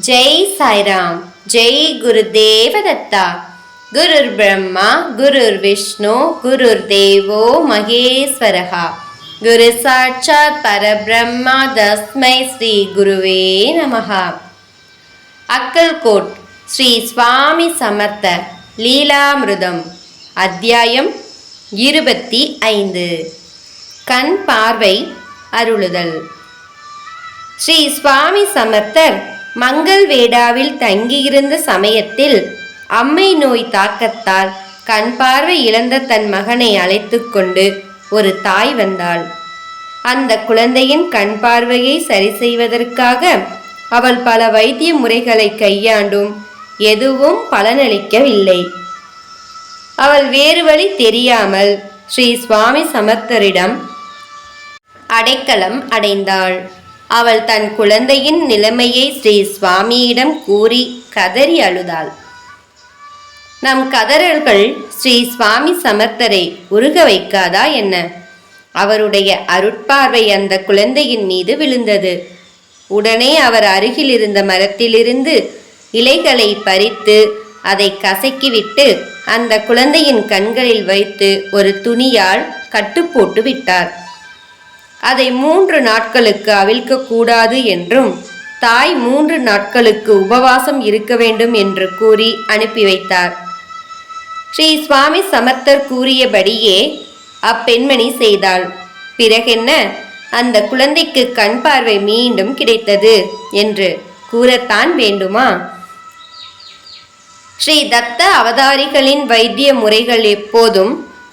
ஜெய் சாய்ராம் ஜெய் குரு தேவதத்தா குருர் பிரம்மா குருர் விஷ்ணு குருர் தேவோ மகேஸ்வரகா குரு சாட்சாத் பரபிரம்மா தஸ்மை ஸ்ரீ குருவே நமஹா. அக்கல்கோட் ஸ்ரீ சுவாமி சமர்த்த லீலாமிருதம் அத்தியாயம் இருபத்தி ஐந்து. கண் பார்வை அருளுதல். ஸ்ரீ சுவாமி சமர்த்தர் மங்கள் வேடாவில் தங்கியிருந்த சமயத்தில் அம்மை நோய் தாக்கத்தால் கண் பார்வை இழந்த தன் மகனை அழைத்து கொண்டு ஒரு தாய் வந்தாள். அந்த குழந்தையின் கண் பார்வையை சரி செய்வதற்காக அவள் பல வைத்திய முறைகளை கையாண்டும் எதுவும் பலனளிக்கவில்லை. அவள் வேறு வழி தெரியாமல் ஸ்ரீ சுவாமி சமர்த்தரிடம் அடைக்கலம் அடைந்தாள். அவள் தன் குழந்தையின் நிலைமையை ஸ்ரீ சுவாமியிடம் கூறி கதறி அழுதாள். நம் கதறல்கள் ஸ்ரீ சுவாமி சமர்த்தரை உருக வைக்காதா என்ன? அவருடைய அருட்பார்வை அந்த குழந்தையின் மீது விழுந்தது. உடனே அவர் அருகில் இருந்த மரத்திலிருந்து இலைகளை பறித்து அதை கசக்கிவிட்டு அந்த குழந்தையின் கண்களில் வைத்து ஒரு துணியால் கட்டுப்போட்டு விட்டார். அதை மூன்று நாட்களுக்கு அவிழ்க்க கூடாது என்றும் தாய் மூன்று நாட்களுக்கு உபவாசம் இருக்க வேண்டும் என்று கூறி அனுப்பி வைத்தார். ஸ்ரீ சுவாமி சமர்த்தர் கூறியபடியே அப்பெண்மணி செய்தாள். பிறகென்ன அந்த குழந்தைக்கு கண் பார்வை மீண்டும் கிடைத்தது என்று கூறத்தான் வேண்டுமா? ஸ்ரீ தத்த அவதாரிகளின் வைத்திய முறைகள் எப்போதும்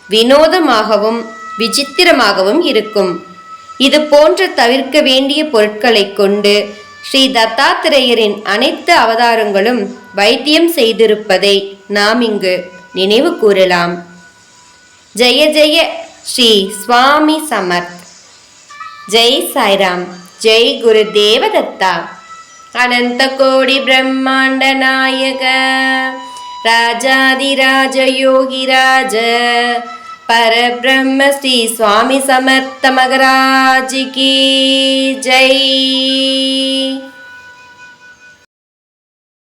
வினோதமாகவும் விசித்திரமாகவும் இருக்கும். இது போன்ற தவிர்க்க வேண்டிய பொருட்களை கொண்டு ஸ்ரீ தத்தாத்திரேயரின் அனைத்து அவதாரங்களும் வைத்தியம் செய்திருப்பதை நாம் இங்கு நினைவு கூறலாம். ஜெய ஜெய ஸ்ரீ சுவாமி சமர்த். ஜெய் சாய்ராம். ஜெய் குரு தேவதத்தா அனந்த கோடி பிரம்மாண்ட நாயக. ராஜாதிராஜ யோகிராஜ. பரபிரம்ம ஸ்ரீ சுவாமி சமர்த்த மகராஜ் கி ஜெய்.